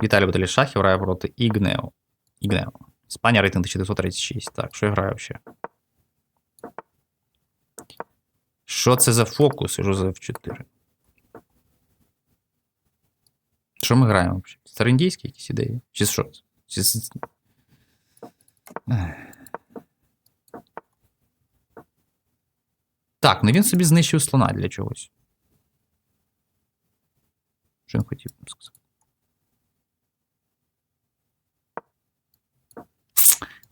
Віталій Баталій Шахів грає проти Ігнео. Ігнео. Іспанія рейтинг 1936. Так, що я граю взагалі? Що це за фокус? Що за F4? Що ми граємо взагалі? Староіндійські якісь ідеї? Чи що? Чи... Так, ну він собі знищив слона для чогось. Що він хотів сказати?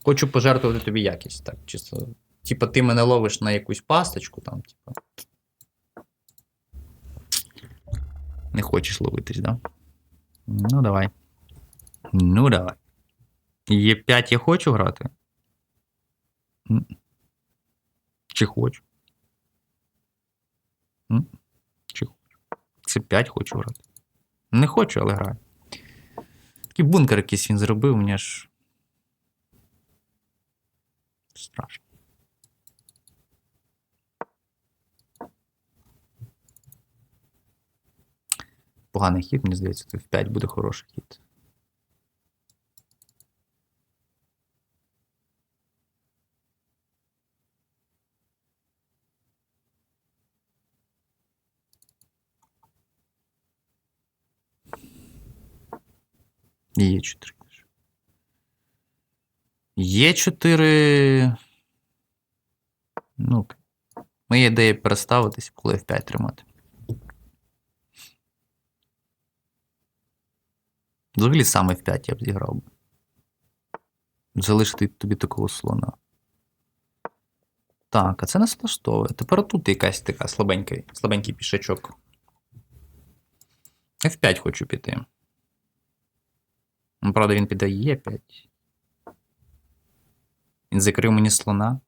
Хочу пожертвувати тобі якість, так, чисто. Типа, ти мене ловиш на якусь пасточку, там, типа. Не хочеш ловитись, да? Ну, давай. Ну, давай. Є5 я хочу грати? Чи хочу? Чи хочу? Це 5 хочу грати. Не хочу, але граю. Такий бункер якийсь він зробив, мені аж. Страшно. Поганий хід, мені здається, це в 5 буде хороший хід. Є 4. Є 4. Ну. Моя ідея переставитися, коли F5 тримати. Взагалі саме F5 я б зіграв. Залишити тобі такого слона. Так, а це нас влаштовує. Тепер тут якась така слабенький, слабенький пішачок. F5 хочу піти. Ну, правда, він піде Е5. Він закрив мені слона.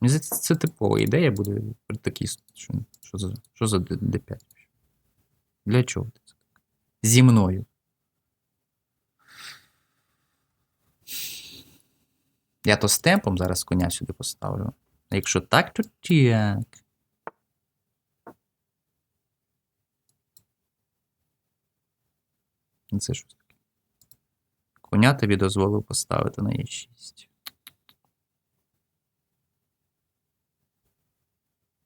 Мені здається, це типова ідея буде при такій. Що, що за, що за Д- D5? Для чого ти це? так? Зі мною. Я то з темпом зараз коня сюди поставлю. А якщо так, то як? Це щось. Коня тобі дозволив поставити на Е6.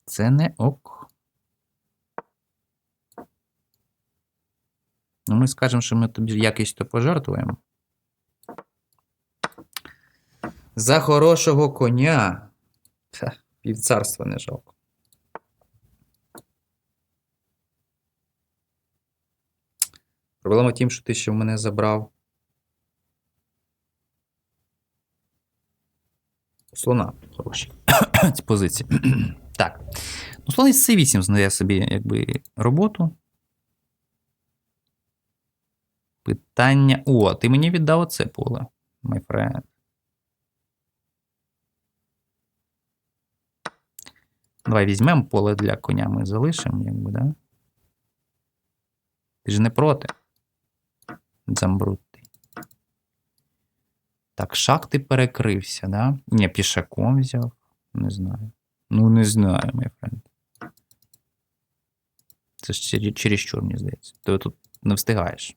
Це не ок. Ну, ми скажемо, що ми тобі якісь то пожертвуємо. За хорошого коня. Ха, півцарства не жалко. Проблема в тім, що ти ще в мене забрав. Слона хороші. Ці позиції. так. Ну, слон із C8 знає собі якби роботу. Питання. О, ти мені віддав оце поле, my friend. Давай візьмемо поле для коня, ми залишимо, якби, да? Ти ж не проти. Дзамбрутий. Так, шах ти перекрився, да? Ні, пішаком взяв. Не знаю. Ну, не знаю, мій френд. Це ж через, чересчур, мені здається. Ти тут не встигаєш.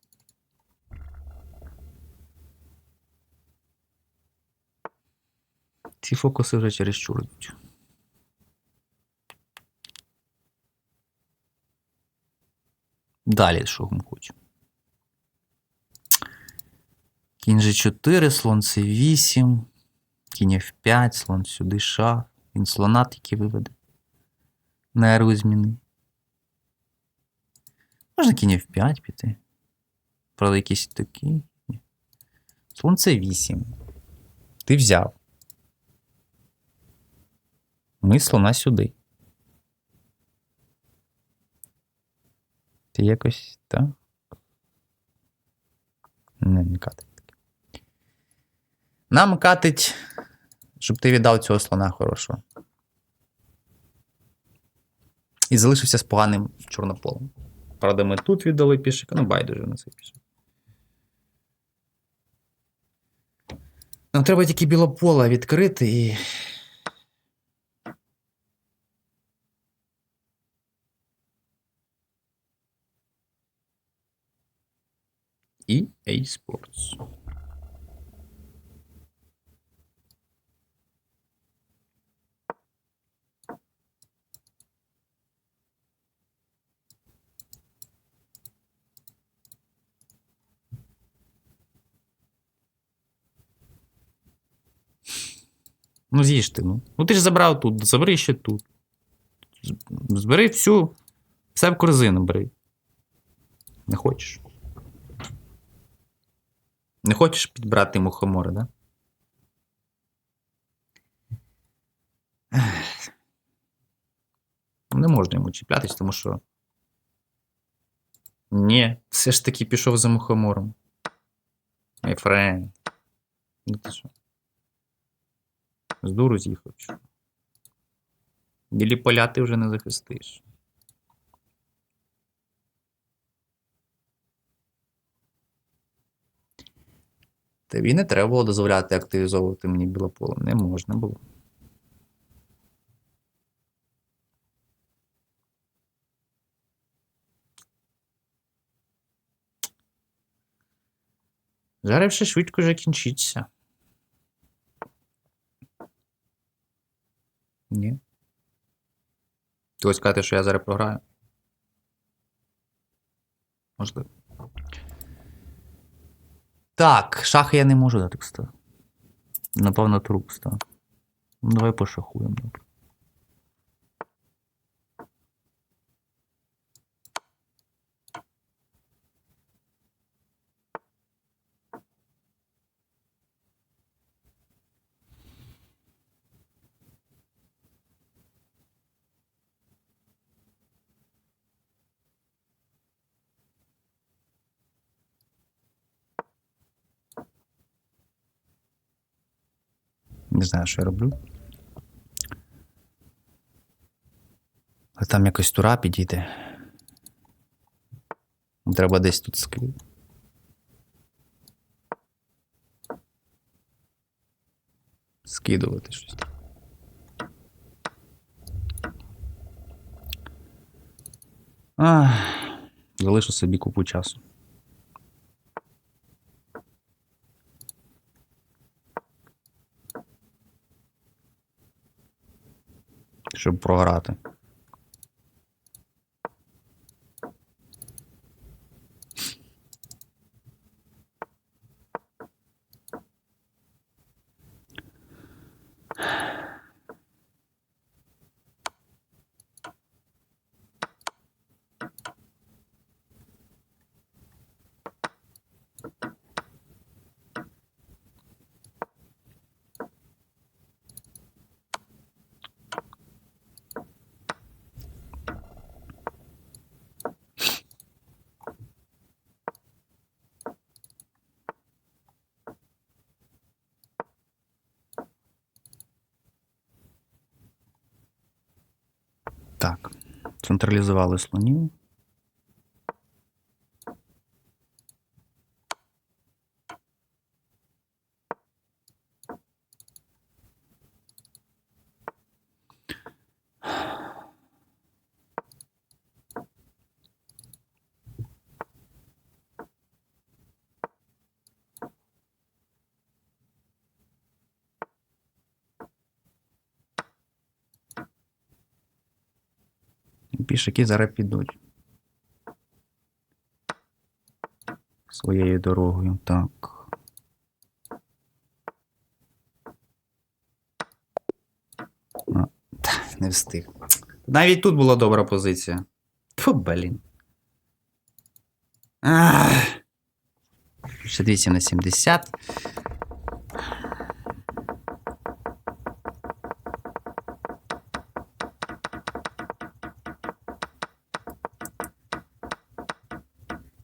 Ці фокуси вже чересчур йдуть. Далі, що ми Кінь G4, слон C8, кінь F5, слон сюди шах. Він слона тільки виведе. Еру зміни. Можна кінь F5 піти. Правда, якийсь такий. Слон C8. Ти взяв. Ми слона сюди. Ти якось, так? Не, не катить. Нам катить, щоб ти віддав цього слона хорошого. І залишився з поганим чорнополом. Правда, ми тут віддали пішика, ну байдуже на цей пішик. Нам треба тільки білопола відкрити і. EA Sports. Ну, з'їж ти, ну. Ну ти ж забрав тут, забери ще тут. Збери всю, все в корзину бери. Не хочеш? Не хочеш підбрати мухомори, да? Не можна йому чіплятись, тому що. Ні, все ж таки пішов за мухомором. Мій френд. Ну ти що? З дуру з'їхав. Білі поля ти вже не захистиш. Тобі не треба було дозволяти активізовувати мені білополе. Не можна було. Зараз все швидко вже Ні. Ти хочеш сказати, що я зараз програю? Можливо. Так, шахи я не можу дати кста. Напевно, труп став. Ну, давай пошахуємо. Не знаю, що я роблю. Але там якось тура підійде. Треба десь тут скрити. Скидувати щось. Ах, залишу собі купу часу. Щоб програти. Так. Централізували слонів. Пішаки зараз підуть. Своєю дорогою. Так. А, не встиг. Навіть тут була добра позиція. Фу, блін. Ах. 68 на 70.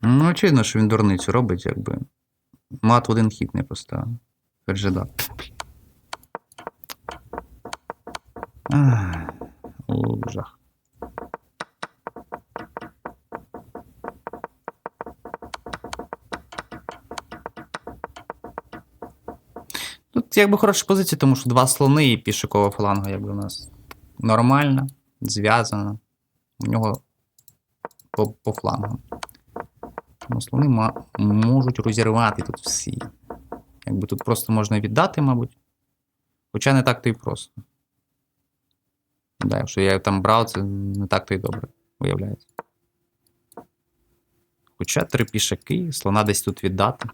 Ну, очевидно, що він дурницю робить, якби. Мат в один хід не поставив. Ферджеда. Ах, о, жах. Тут якби хороша позиція, тому що два слони і пішокова фаланга, якби у нас нормальна, зв'язана. У нього по, по флангам. Тому слони можуть розірвати тут всі. Якби тут просто можна віддати, мабуть. Хоча не так то і просто. Да, якщо я там брав, це не так то і добре, виявляється. Хоча три пішаки, слона десь тут віддати.